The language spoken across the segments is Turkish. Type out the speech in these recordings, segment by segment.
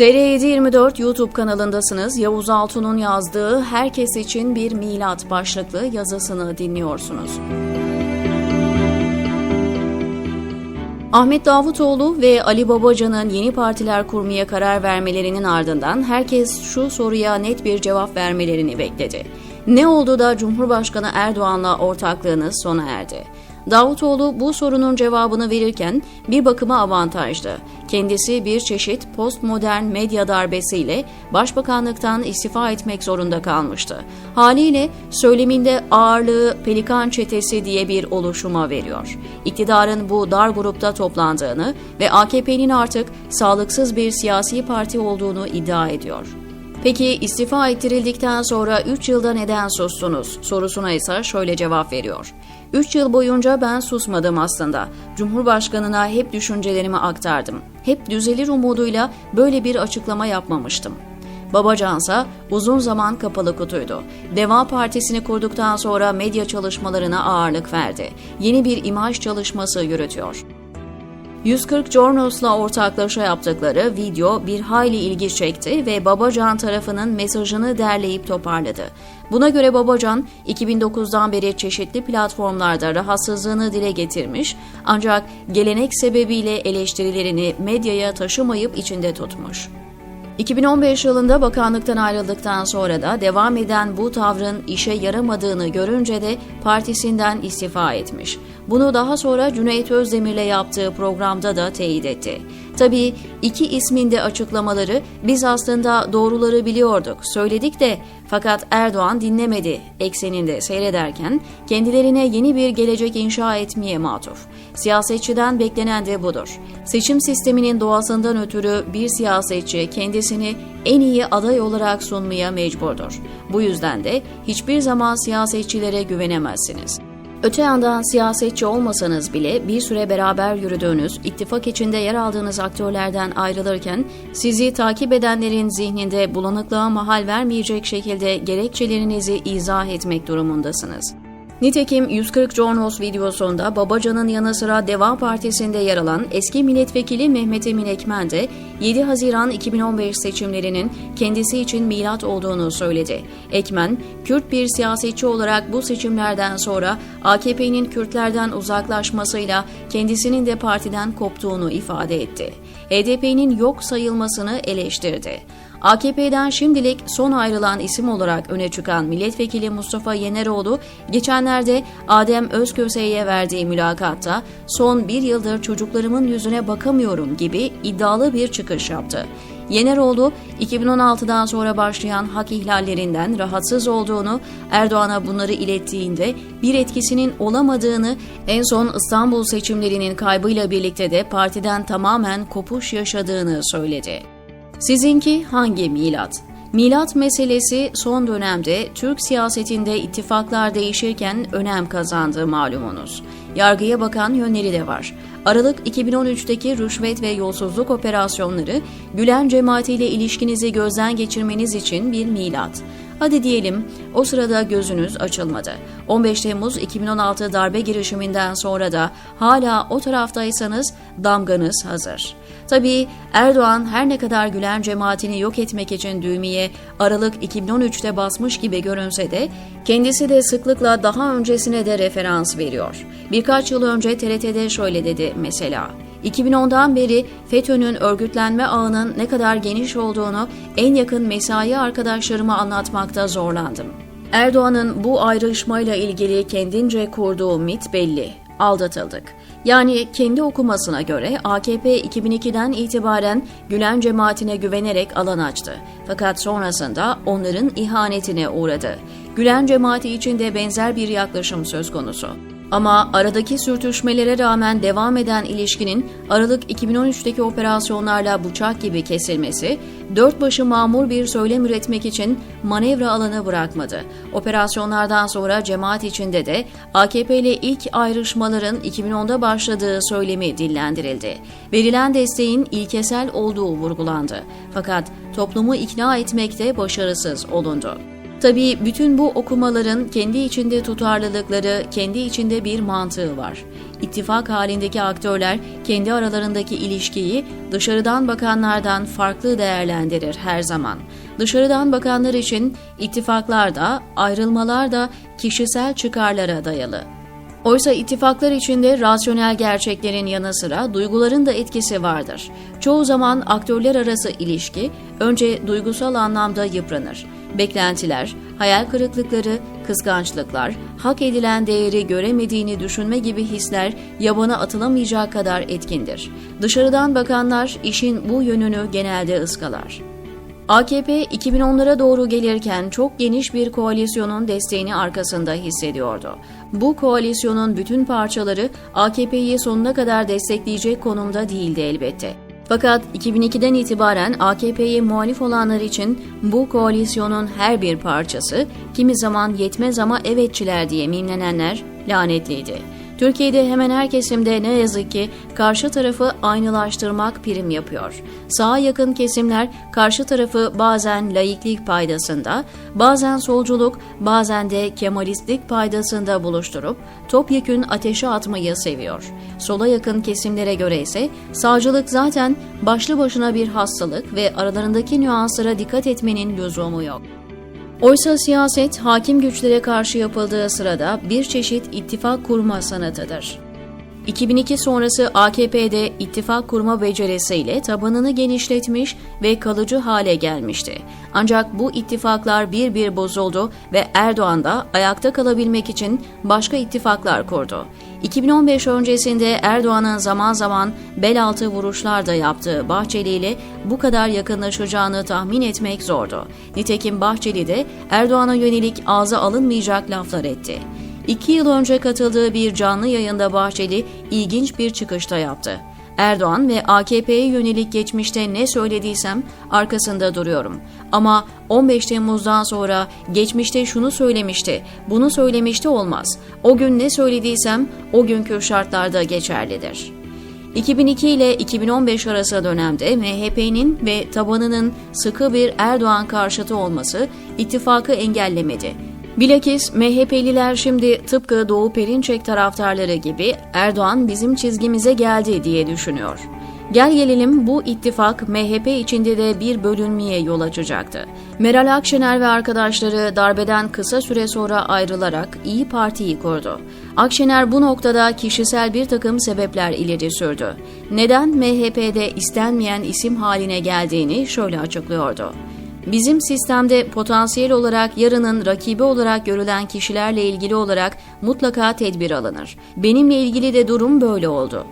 TR724 YouTube kanalındasınız. Yavuz Altun'un yazdığı Herkes için bir milat başlıklı yazısını dinliyorsunuz. Ahmet Davutoğlu ve Ali Babacan'ın yeni partiler kurmaya karar vermelerinin ardından herkes şu soruya net bir cevap vermelerini bekledi. Ne oldu da Cumhurbaşkanı Erdoğan'la ortaklığınız sona erdi? Davutoğlu bu sorunun cevabını verirken bir bakıma avantajlı. Kendisi bir çeşit postmodern medya darbesiyle başbakanlıktan istifa etmek zorunda kalmıştı. Haliyle söyleminde ağırlığı Pelikan Çetesi diye bir oluşuma veriyor. İktidarın bu dar grupta toplandığını ve AKP'nin artık sağlıksız bir siyasi parti olduğunu iddia ediyor. Peki istifa ettirildikten sonra 3 yılda neden sustunuz sorusuna ise şöyle cevap veriyor. 3 yıl boyunca ben susmadım aslında. Cumhurbaşkanına hep düşüncelerimi aktardım. Hep düzelir umuduyla böyle bir açıklama yapmamıştım. Babacansa uzun zaman kapalı kutuydu. Deva Partisi'ni kurduktan sonra medya çalışmalarına ağırlık verdi. Yeni bir imaj çalışması yürütüyor. 140 Jornos'la ortaklaşa yaptıkları video bir hayli ilgi çekti ve Babacan tarafının mesajını derleyip toparladı. Buna göre Babacan 2009'dan beri çeşitli platformlarda rahatsızlığını dile getirmiş ancak gelenek sebebiyle eleştirilerini medyaya taşımayıp içinde tutmuş. 2015 yılında bakanlıktan ayrıldıktan sonra da devam eden bu tavrın işe yaramadığını görünce de partisinden istifa etmiş. Bunu daha sonra Cüneyt Özdemir'le yaptığı programda da teyit etti. Tabii iki ismin de açıklamaları biz aslında doğruları biliyorduk, söyledik de fakat Erdoğan dinlemedi ekseninde seyrederken kendilerine yeni bir gelecek inşa etmeye matuf. Siyasetçiden beklenen de budur. Seçim sisteminin doğasından ötürü bir siyasetçi kendisini en iyi aday olarak sunmaya mecburdur. Bu yüzden de hiçbir zaman siyasetçilere güvenemezsiniz. Öte yandan siyasetçi olmasanız bile bir süre beraber yürüdüğünüz, ittifak içinde yer aldığınız aktörlerden ayrılırken sizi takip edenlerin zihninde bulanıklığa mahal vermeyecek şekilde gerekçelerinizi izah etmek durumundasınız. Nitekim 140 Jornos videosunda Babacan'ın yanı sıra Deva Partisi'nde yer alan eski milletvekili Mehmet Emin Ekmen de 7 Haziran 2015 seçimlerinin kendisi için milat olduğunu söyledi. Ekmen, Kürt bir siyasetçi olarak bu seçimlerden sonra AKP'nin Kürtlerden uzaklaşmasıyla kendisinin de partiden koptuğunu ifade etti. HDP'nin yok sayılmasını eleştirdi. AKP'den şimdilik son ayrılan isim olarak öne çıkan milletvekili Mustafa Yeneroğlu, geçenlerde Adem Özköse'ye verdiği mülakatta son bir yıldır çocuklarımın yüzüne bakamıyorum gibi iddialı bir çıkış yaptı. Yeneroğlu, 2016'dan sonra başlayan hak ihlallerinden rahatsız olduğunu, Erdoğan'a bunları ilettiğinde bir etkisinin olamadığını, en son İstanbul seçimlerinin kaybıyla birlikte de partiden tamamen kopuş yaşadığını söyledi. Sizinki hangi milat? Milat meselesi son dönemde Türk siyasetinde ittifaklar değişirken önem kazandı malumunuz. Yargıya bakan yönleri de var. Aralık 2013'teki rüşvet ve yolsuzluk operasyonları Gülen cemaatiyle ilişkinizi gözden geçirmeniz için bir milat. Hadi diyelim o sırada gözünüz açılmadı. 15 Temmuz 2016 darbe girişiminden sonra da hala o taraftaysanız damganız hazır. Tabii Erdoğan her ne kadar Gülen cemaatini yok etmek için düğmeye Aralık 2013'te basmış gibi görünse de kendisi de sıklıkla daha öncesine de referans veriyor. Birkaç yıl önce TRT'de şöyle dedi mesela. 2010'dan beri FETÖ'nün örgütlenme ağının ne kadar geniş olduğunu en yakın mesai arkadaşlarıma anlatmakta zorlandım. Erdoğan'ın bu ayrışmayla ilgili kendince kurduğu mit belli. Aldatıldık. Yani kendi okumasına göre AKP 2002'den itibaren Gülen cemaatine güvenerek alan açtı. Fakat sonrasında onların ihanetine uğradı. Gülen cemaati için de benzer bir yaklaşım söz konusu. Ama aradaki sürtüşmelere rağmen devam eden ilişkinin Aralık 2013'teki operasyonlarla bıçak gibi kesilmesi, dört başı mamur bir söylem üretmek için manevra alanı bırakmadı. Operasyonlardan sonra cemaat içinde de AKP ile ilk ayrışmaların 2010'da başladığı söylemi dillendirildi. Verilen desteğin ilkesel olduğu vurgulandı. Fakat toplumu ikna etmekte başarısız olundu. Tabii bütün bu okumaların kendi içinde tutarlılıkları, kendi içinde bir mantığı var. ittifak halindeki aktörler kendi aralarındaki ilişkiyi dışarıdan bakanlardan farklı değerlendirir her zaman. Dışarıdan bakanlar için ittifaklar da, ayrılmalar da kişisel çıkarlara dayalı. Oysa ittifaklar içinde rasyonel gerçeklerin yanı sıra duyguların da etkisi vardır. Çoğu zaman aktörler arası ilişki önce duygusal anlamda yıpranır. Beklentiler, hayal kırıklıkları, kıskançlıklar, hak edilen değeri göremediğini düşünme gibi hisler yabana atılamayacak kadar etkindir. Dışarıdan bakanlar işin bu yönünü genelde ıskalar. AKP 2010'lara doğru gelirken çok geniş bir koalisyonun desteğini arkasında hissediyordu. Bu koalisyonun bütün parçaları AKP'yi sonuna kadar destekleyecek konumda değildi elbette. Fakat 2002'den itibaren AKP'ye muhalif olanlar için bu koalisyonun her bir parçası kimi zaman yetmez ama evetçiler diye mimlenenler lanetliydi. Türkiye'de hemen her kesimde ne yazık ki karşı tarafı aynılaştırmak prim yapıyor. Sağa yakın kesimler karşı tarafı bazen laiklik paydasında, bazen solculuk, bazen de kemalistlik paydasında buluşturup topyekün ateşe atmayı seviyor. Sola yakın kesimlere göre ise sağcılık zaten başlı başına bir hastalık ve aralarındaki nüanslara dikkat etmenin lüzumu yok. Oysa siyaset hakim güçlere karşı yapıldığı sırada bir çeşit ittifak kurma sanatıdır. 2002 sonrası AKP'de ittifak kurma becerisiyle tabanını genişletmiş ve kalıcı hale gelmişti. Ancak bu ittifaklar bir bir bozuldu ve Erdoğan da ayakta kalabilmek için başka ittifaklar kurdu. 2015 öncesinde Erdoğan'ın zaman zaman bel altı vuruşlar da yaptığı Bahçeli ile bu kadar yakınlaşacağını tahmin etmek zordu. Nitekim Bahçeli de Erdoğan'a yönelik ağza alınmayacak laflar etti. İki yıl önce katıldığı bir canlı yayında Bahçeli ilginç bir çıkışta yaptı. Erdoğan ve AKP'ye yönelik geçmişte ne söylediysem arkasında duruyorum. Ama 15 Temmuz'dan sonra geçmişte şunu söylemişti, bunu söylemişti olmaz. O gün ne söylediysem o günkü şartlarda geçerlidir. 2002 ile 2015 arası dönemde MHP'nin ve tabanının sıkı bir Erdoğan karşıtı olması ittifakı engellemedi. Bilakis MHP'liler şimdi tıpkı Doğu Perinçek taraftarları gibi Erdoğan bizim çizgimize geldi diye düşünüyor. Gel gelelim bu ittifak MHP içinde de bir bölünmeye yol açacaktı. Meral Akşener ve arkadaşları darbeden kısa süre sonra ayrılarak İyi Parti'yi kurdu. Akşener bu noktada kişisel bir takım sebepler ileri sürdü. Neden MHP'de istenmeyen isim haline geldiğini şöyle açıklıyordu. Bizim sistemde potansiyel olarak yarının rakibi olarak görülen kişilerle ilgili olarak mutlaka tedbir alınır. Benimle ilgili de durum böyle oldu.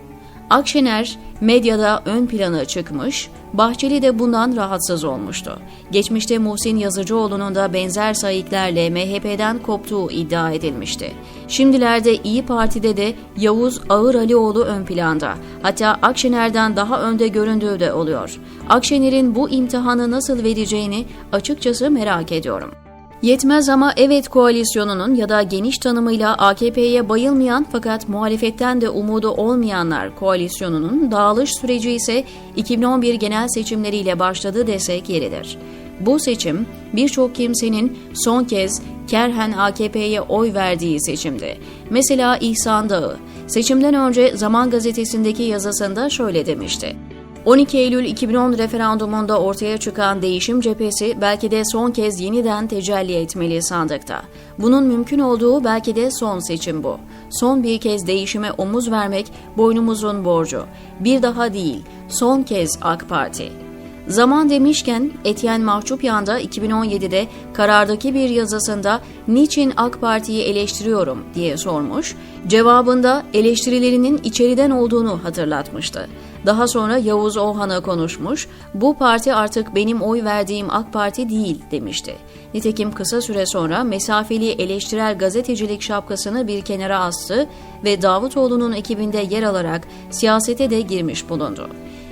Akşener medyada ön plana çıkmış, Bahçeli de bundan rahatsız olmuştu. Geçmişte Muhsin Yazıcıoğlu'nun da benzer sayıklarla MHP'den koptuğu iddia edilmişti. Şimdilerde İyi Parti'de de Yavuz Ağır Alioğlu ön planda. Hatta Akşener'den daha önde göründüğü de oluyor. Akşener'in bu imtihanı nasıl vereceğini açıkçası merak ediyorum. Yetmez ama Evet koalisyonunun ya da geniş tanımıyla AKP'ye bayılmayan fakat muhalefetten de umudu olmayanlar koalisyonunun dağılış süreci ise 2011 genel seçimleriyle başladı desek yeridir. Bu seçim birçok kimsenin son kez kerhen AKP'ye oy verdiği seçimdi. Mesela İhsan Dağı, seçimden önce Zaman Gazetesi'ndeki yazısında şöyle demişti. 12 Eylül 2010 referandumunda ortaya çıkan değişim cephesi belki de son kez yeniden tecelli etmeli sandıkta. Bunun mümkün olduğu belki de son seçim bu. Son bir kez değişime omuz vermek boynumuzun borcu. Bir daha değil, son kez AK Parti. Zaman demişken Etienne Mahçupyan da 2017'de karardaki bir yazısında niçin AK Parti'yi eleştiriyorum diye sormuş, cevabında eleştirilerinin içeriden olduğunu hatırlatmıştı. Daha sonra Yavuz Ohan'a konuşmuş, bu parti artık benim oy verdiğim AK Parti değil demişti. Nitekim kısa süre sonra mesafeli eleştirel gazetecilik şapkasını bir kenara astı ve Davutoğlu'nun ekibinde yer alarak siyasete de girmiş bulundu.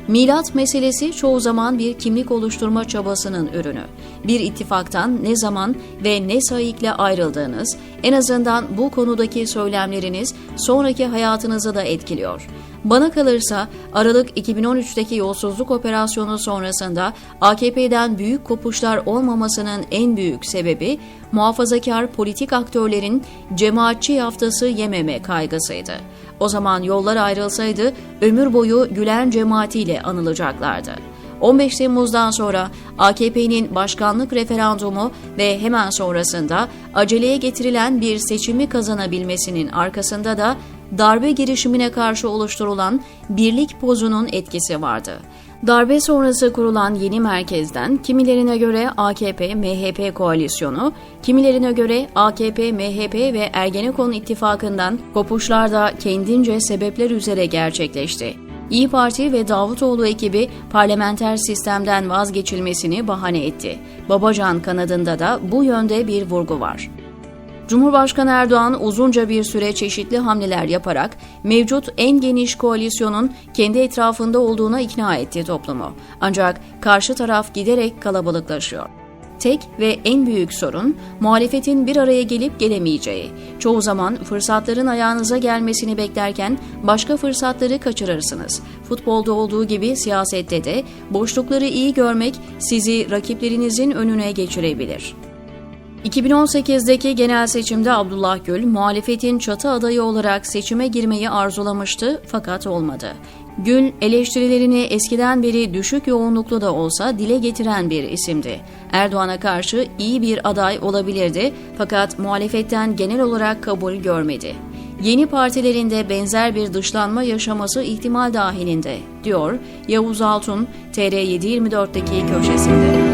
Milat meselesi çoğu zaman bir kimlik oluşturma çabasının ürünü. Bir ittifaktan ne zaman ve ne sayıkla ayrıldığınız, en azından bu konudaki söylemleriniz sonraki hayatınızı da etkiliyor. Bana kalırsa Aralık 2013'teki yolsuzluk operasyonu sonrasında AKP'den büyük kopuşlar olmamasının en büyük sebebi muhafazakar politik aktörlerin cemaatçi yaftası yememe kaygısıydı. O zaman yollar ayrılsaydı ömür boyu Gülen cemaatiyle anılacaklardı. 15 Temmuz'dan sonra AKP'nin başkanlık referandumu ve hemen sonrasında aceleye getirilen bir seçimi kazanabilmesinin arkasında da darbe girişimine karşı oluşturulan birlik pozunun etkisi vardı. Darbe sonrası kurulan yeni merkezden kimilerine göre AKP-MHP koalisyonu, kimilerine göre AKP-MHP ve Ergenekon ittifakından kopuşlar da kendince sebepler üzere gerçekleşti. İyi Parti ve Davutoğlu ekibi parlamenter sistemden vazgeçilmesini bahane etti. Babacan kanadında da bu yönde bir vurgu var. Cumhurbaşkanı Erdoğan uzunca bir süre çeşitli hamleler yaparak mevcut en geniş koalisyonun kendi etrafında olduğuna ikna etti toplumu. Ancak karşı taraf giderek kalabalıklaşıyor. Tek ve en büyük sorun muhalefetin bir araya gelip gelemeyeceği. Çoğu zaman fırsatların ayağınıza gelmesini beklerken başka fırsatları kaçırırsınız. Futbolda olduğu gibi siyasette de boşlukları iyi görmek sizi rakiplerinizin önüne geçirebilir. 2018'deki genel seçimde Abdullah Gül, muhalefetin çatı adayı olarak seçime girmeyi arzulamıştı fakat olmadı. Gül, eleştirilerini eskiden beri düşük yoğunluklu da olsa dile getiren bir isimdi. Erdoğan'a karşı iyi bir aday olabilirdi fakat muhalefetten genel olarak kabul görmedi. Yeni partilerinde benzer bir dışlanma yaşaması ihtimal dahilinde, diyor Yavuz Altun, TR724'deki köşesinde.